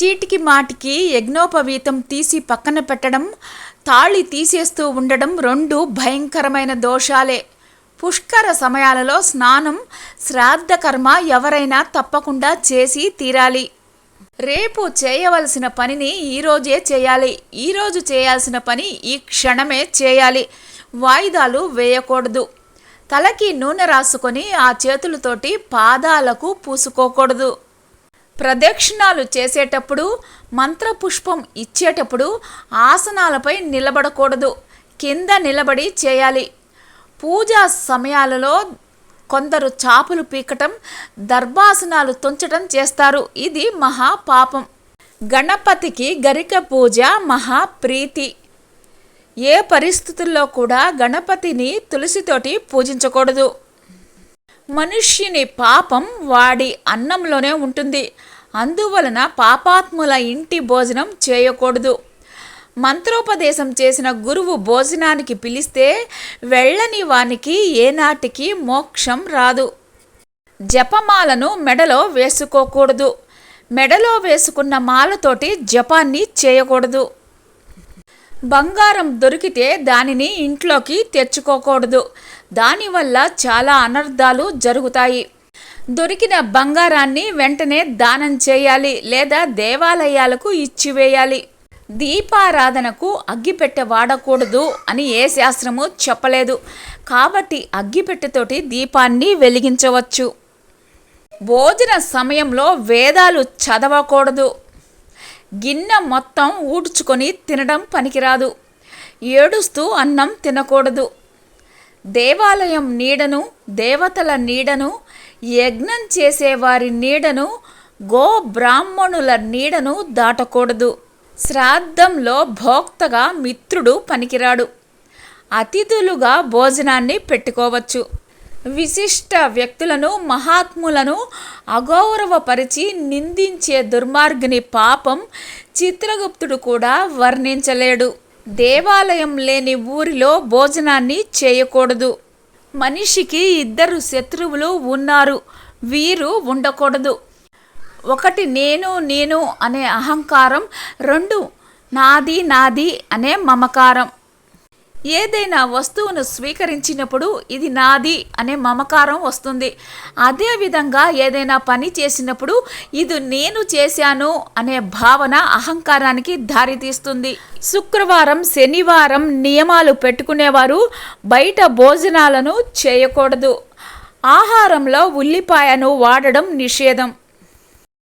చీటికి మాటికి యజ్ఞోపవీతం తీసి పక్కన పెట్టడం తాళి తీసేస్తూ ఉండడం రెండు భయంకరమైన దోషాలే. పుష్కర సమయాలలో స్నానం శ్రాద్ధ కర్మ ఎవరైనా తప్పకుండా చేసి తీరాలి. రేపు చేయవలసిన పనిని ఈరోజే చేయాలి. ఈరోజు చేయాల్సిన పని ఈ క్షణమే చేయాలి. వాయిదాలు వేయకూడదు. తలకి నూనె రాసుకొని ఆ చేతులతోటి పాదాలకు పూసుకోకూడదు. ప్రదక్షిణాలు చేసేటప్పుడు మంత్రపుష్పం ఇచ్చేటప్పుడు ఆసనాలపై నిలబడకూడదు. కింద నిలబడి చేయాలి. పూజా సమయాలలో కొందరు చాపులు పీకటం దర్భాసనాలు తుంచటం చేస్తారు. ఇది మహాపాపం గణపతికి గరిక పూజ మహాప్రీతి ఏ పరిస్థితుల్లో కూడా గణపతిని తులసితోటి పూజించకూడదు. మనుష్యుని పాపం వాడి అన్నంలోనే ఉంటుంది. అందువలన పాపాత్ముల ఇంటి భోజనం చేయకూడదు. మంత్రోపదేశం చేసిన గురువు భోజనానికి పిలిస్తే వెళ్ళని వానికి ఏనాటికి మోక్షం రాదు. జపమాలను మెడలో వేసుకోకూడదు. మెడలో వేసుకున్న మాలతోటి జపాన్ని చేయకూడదు. బంగారం దొరికితే దానిని ఇంట్లోకి తెచ్చుకోకూడదు. దానివల్ల చాలా అనర్థాలు జరుగుతాయి. దొరికిన బంగారాన్ని వెంటనే దానం చేయాలి లేదా దేవాలయాలకు ఇచ్చివేయాలి. దీపారాధనకు అగ్గిపెట్టె వాడకూడదు అని ఏ శాస్త్రము చెప్పలేదు. కాబట్టి అగ్గిపెట్టెతోటి దీపాన్ని వెలిగించవచ్చు. భోజన సమయంలో వేదాలు చదవకూడదు. గిన్నె మొత్తం ఊడ్చుకొని తినడం పనికిరాదు. ఏడుస్తూ అన్నం తినకూడదు. దేవాలయం నీడను దేవతల నీడను యజ్ఞం చేసేవారి నీడను గో బ్రాహ్మణుల నీడను దాటకూడదు. శ్రాద్ధంలో భోక్తగా మిత్రుడు పనికిరాడు. అతిథులుగా భోజనాన్ని పెట్టుకోవచ్చు. విశిష్ట వ్యక్తులను మహాత్ములను అగౌరవపరిచి నిందించే దుర్మార్గుని పాపం చిత్రగుప్తుడు కూడా వర్ణించలేడు. దేవాలయం లేని ఊరిలో భోజనాన్ని చేయకూడదు. మనిషికి ఇద్దరు శత్రువులు ఉన్నారు. వీరు ఉండకూడదు. ఒకటి నేను నేను అనే అహంకారం రెండు నాది నాది అనే మమకారం. ఏదైనా వస్తువును స్వీకరించినప్పుడు ఇది నాది అనే మమకారం వస్తుంది. అదేవిధంగా ఏదైనా పని చేసినప్పుడు ఇది నేను చేశాను అనే భావన అహంకారానికి దారితీస్తుంది. శుక్రవారం శనివారం నియమాలు పెట్టుకునేవారు బయట భోజనాలను చేయకూడదు. ఆహారంలో ఉల్లిపాయను వాడడం నిషేధం.